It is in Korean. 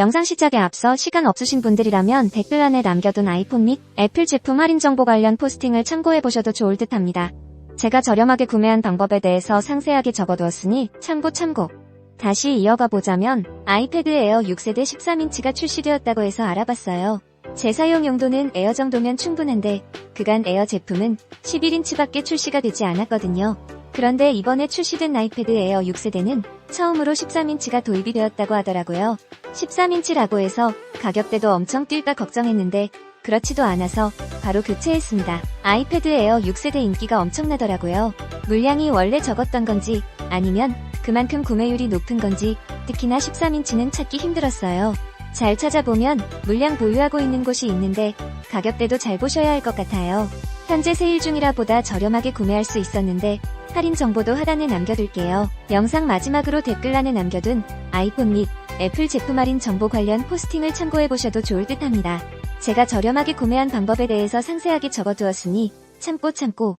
영상 시작에 앞서 시간 없으신 분들이라면 댓글란에 남겨둔 아이폰 및 애플 제품 할인 정보 관련 포스팅을 참고해보셔도 좋을 듯 합니다. 제가 저렴하게 구매한 방법에 대해서 상세하게 적어두었으니 참고 참고. 다시 이어가 보자면 아이패드 에어 6세대 13인치가 출시되었다고 해서 알아봤어요. 제 사용 용도는 에어 정도면 충분한데 그간 에어 제품은 11인치밖에 출시가 되지 않았거든요. 그런데 이번에 출시된 아이패드 에어 6세대는 처음으로 13인치가 도입이 되었다고 하더라고요. 13인치라고 해서 가격대도 엄청 뛸까 걱정했는데 그렇지도 않아서 바로 교체했습니다. 아이패드 에어 6세대 인기가 엄청나더라고요. 물량이 원래 적었던 건지 아니면 그만큼 구매율이 높은 건지 특히나 13인치는 찾기 힘들었어요. 잘 찾아보면 물량 보유하고 있는 곳이 있는데 가격대도 잘 보셔야 할 것 같아요. 현재 세일 중이라 보다 저렴하게 구매할 수 있었는데 할인 정보도 하단에 남겨둘게요. 영상 마지막으로 댓글란에 남겨둔 아이폰 및 애플 제품 할인 정보 관련 포스팅을 참고해보셔도 좋을 듯 합니다. 제가 저렴하게 구매한 방법에 대해서 상세하게 적어두었으니 참고 참고